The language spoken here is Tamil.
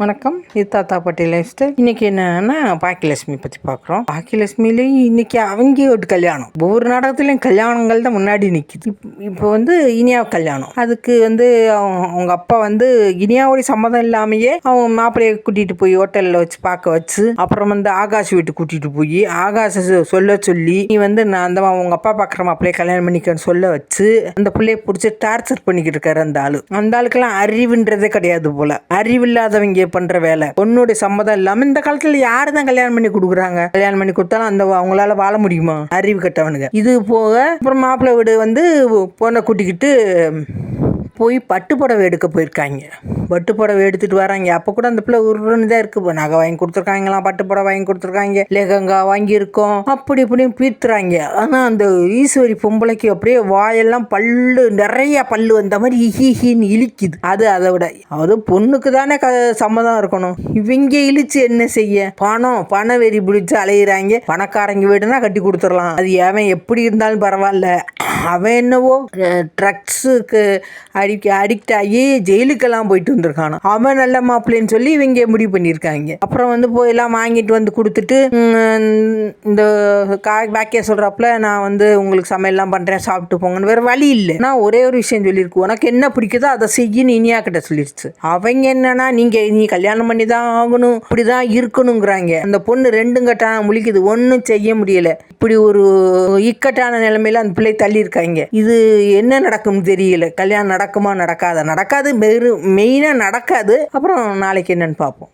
வணக்கம். இது தாத்தா பாட்டி லைஃப் ஸ்டைல் இன்னைக்கு என்னன்னா பாக்கியலட்சுமி பற்றி பார்க்குறோம் பாக்கியலட்சுமிலேயும் இன்னைக்கு அவங்க ஒரு கல்யாணம். ஒவ்வொரு நாடகத்துலேயும் கல்யாணங்கள் தான் முன்னாடி நிற்கிது இப்போ வந்து இனியா கல்யாணம். அதுக்கு வந்து அவங்க அவங்க அப்பா வந்து இனியாவுடைய சம்மதம் இல்லாமையே அவங்க மாப்பிள்ளையை கூட்டிகிட்டு போய் ஹோட்டலில் வச்சு பார்க்க வச்சு அப்புறம் வந்து ஆகாஷ் வீட்டுக்கு கூட்டிகிட்டு போய் ஆகாஷ சொல்ல சொல்லி நீ வந்து நான் அந்த அவங்க உங்க அப்பா பார்க்குற மாப்பிள்ளையை கல்யாணம் பண்ணிக்கன்னு சொல்ல வச்சு அந்த பிள்ளைய பிடிச்சி டார்ச்சர் பண்ணிக்கிட்டு இருக்காரு அந்த ஆளு. அந்த ஆளுக்கெல்லாம் அறிவுன்றதே கிடையாது போல. அறிவில்லாதவங்க பண்ற வேலை. பொண்ணுடைய சம்மதம் இல்லாம இந்த காலத்துல யாரு தான் கல்யாணம் பண்ணி கொடுக்குறாங்க? கல்யாணம் பண்ணி கொடுத்தாலும் அந்த அவங்களால வாழ முடியுமா? அறிவு கட்டவனுங்க. இது போக அப்புறம் மாப்பிள்ளை வீடு வந்து பொண்ணை கூட்டிக்கிட்டு போய் பட்டு புடவை எடுக்க போயிருக்காங்க. பட்டு புடவை எடுத்துகிட்டு வராங்க. அப்போ கூட அந்த பிள்ளை உருன்னு தான் இருக்கு. இப்போ நகை வாங்கி கொடுத்துருக்காங்களாம் பட்டு புடவை வாங்கி கொடுத்துருக்காங்க. லெகங்கா வாங்கியிருக்கோம். அப்படி இப்படின்னு பீத்துறாங்க ஆனால் அந்த ஈஸ்வரி பொம்பளைக்கு அப்படியே வாயெல்லாம் பல்லு நிறைய பல்லு வந்த மாதிரி இஹிஹின்னு இழிக்குது. அது அதை விட அது பொண்ணுக்கு தானே க சம்மதம் இருக்கணும். இவங்க இழிச்சு என்ன செய்ய? பணம் பண வெறி பிடிச்சி அலையிறாங்க. பணக்காரங்க வீடுனா கட்டி கொடுத்துடலாம். அது ஏன் எப்படி இருந்தாலும் பரவாயில்ல. அவன் என்னவோ ட்ரக்ஸுக்கு அடிக்க அடிக்ட் ஆகி ஜெயிலுக்கெல்லாம் போயிட்டு வந்திருக்கானோ? அவன் நல்ல மாப்பிள்ளைன்னு சொல்லி இவங்க முடிவு பண்ணியிருக்காங்க. அப்புறம் வந்து போய் எல்லாம் வாங்கிட்டு வந்து கொடுத்துட்டு இந்த கா பாக்கியா சொல்கிறாப்புல நான் வந்து உங்களுக்கு சமையல்லாம் பண்ணுறேன் சாப்பிட்டு போங்கன்னு வேறு வழி இல்லை. நான் ஒரே ஒரு விஷயம் சொல்லியிருக்கு உனக்கு என்ன பிடிக்குதோ அதை செய்யின்னு இனியா கிட்ட சொல்லிடுச்சு அவங்க என்னன்னா நீங்கள் நீ கல்யாணம் பண்ணி தான் ஆகணும் இப்படி தான் இருக்கணுங்கிறாங்க. அந்த பொண்ணு ரெண்டும் கட்டான முழிக்குது. ஒன்றும் செய்ய முடியல. இப்படி ஒரு இக்கட்டான நிலைமையில் அந்த பிள்ளை தள்ளி இருக்காங்க இது என்ன நடக்கும்னு தெரியல. கல்யாணம் நடக்குமா நடக்காதா? நடக்காது மெயினாக நடக்காது. அப்புறம் நாளைக்கு என்னன்னு பார்ப்போம்.